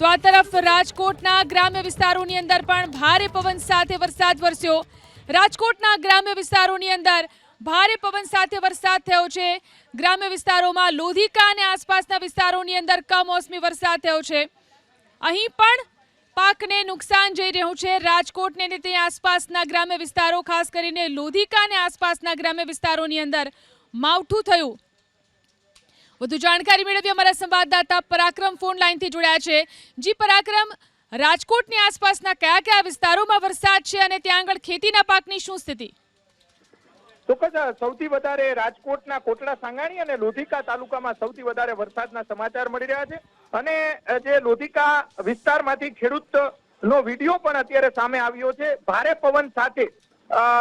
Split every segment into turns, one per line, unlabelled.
તો તરફ રાજકોટના ગ્રામ્ય વિસ્તારોની અંદર પણ ભારે પવન સાથે વરસાદ વરસ્યો. રાજકોટના ગ્રામ્ય વિસ્તારોની અંદર ભારે પવન સાથે વરસાદ થયો છે. ગ્રામ્ય વિસ્તારોમાં લોધિકા અને આસપાસના વિસ્તારોની અંદર કમોસમી વરસાદ થયો છે. અહીં પણ પાકને નુકસાન જઈ રહ્યું છે. રાજકોટને અને તે આસપાસના ગ્રામ્ય વિસ્તારો, ખાસ કરીને લોધિકા અને આસપાસના ગ્રામ્ય વિસ્તારોની અંદર માવઠું થયું. વધુ જાણકારી મેળવી અમારા સંવાદદાતા પરાક્રમ ફોન લાઈનથી જોડાયા છે. જી પરાક્રમ, રાજકોટની આસપાસના કયા કયા વિસ્તારોમાં વરસાદ છે અને ત્યાં આગળ ખેતીના પાકની શું સ્થિતિ?
સૌથી વધારે રાજકોટના કોટડા સાંગાણી અને લોધિકા તાલુકામાં સૌથી વધારે વરસાદના સમાચાર મળી રહ્યા છે. અને જે લોધિકા વિસ્તારમાંથી ખેડૂત નો વીડિયો પણ અત્યારે સામે આવ્યો છે. ભારે પવન સાથે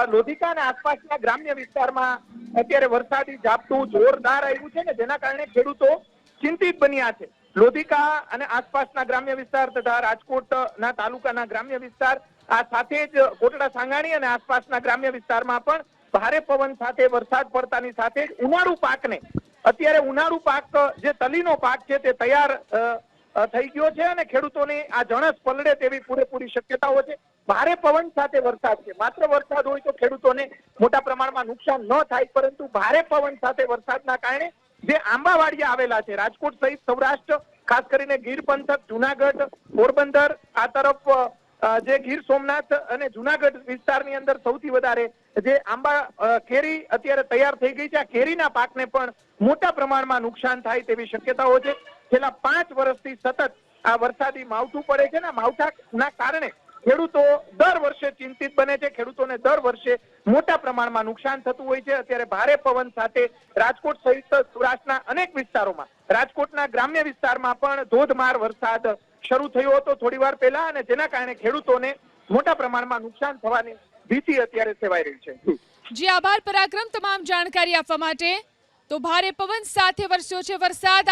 લોધિકા અને આસપાસના ગ્રામ્ય વિસ્તારમાં અત્યારે વરસાદી ઝાપટું જોરદાર આવ્યું છે ને જેના કારણે ખેડૂતો ચિંતિત બન્યા છે. લોધિકા અને આસપાસના ગ્રામ્ય વિસ્તાર તથા રાજકોટના તાલુકાના ગ્રામ્ય વિસ્તાર આ સાથે જ કોટડા સાંગાણી અને આસપાસના ગ્રામ્ય વિસ્તારમાં પણ ભારે પવન સાથે વરસાદ પડતાની સાથે જ ઉનાળુ પાકને અત્યારે ઉનાળુ પાક જે તલીનો પાક છે તે તૈયાર થઈ ગયો છે અને ખેડૂતોની આ જણસ પલળે તેવી પૂરેપૂરી શક્યતાઓ છે. ભારે પવન સાથે વરસાદ છે. માત્ર વરસાદ હોય તો ખેડૂતોને મોટા પ્રમાણમાં નુકસાન ન થાય, પરંતુ ભારે પવન સાથે વરસાદના કારણે જે આંબાવાડિયા આવેલા છે, રાજકોટ સહિત સૌરાષ્ટ્ર, ખાસ કરીને ગીર પંથક, જુનાગઢ, પોરબંદર, આ તરફ જે ગીર સોમનાથ અને જુનાગઢ વિસ્તારની અંદર સૌથી વધારે જે આંબા કેરી અત્યારે તૈયાર થઈ ગઈ છે. આ કેરીના પાકને પણ મોટા પ્રમાણમાં નુકસાન થાય તેવી શક્યતાઓ છે. છેલ્લા પાંચ વર્ષથી સતત આ વરસાદી માવઠું પડે છે ને માવઠાના કારણે ખેડૂતો દર વર્ષે ચિંતિત બને છે. ખેડૂતોને દર વર્ષે મોટા પ્રમાણમાં નુકસાન થતું હોય છે. અત્યારે ભારે પવન સાથે રાજકોટ સહિત સૌરાષ્ટ્રના અનેક વિસ્તારોમાં, રાજકોટના ગ્રામ્ય વિસ્તારમાં પણ ધોધમાર વરસાદ શરૂ થયો હતો થોડી વાર પહેલા અને જેના કારણે ખેડૂતોને મોટા પ્રમાણમાં નુકસાન થવાની ભીતિ અત્યારે સેવાઈ રહી છે.
જી આભાર, પરાક્રમ, તમામ જાણકારી આપવા માટે. તો ભારે પવન સાથે વરસ્યો છે વરસાદ.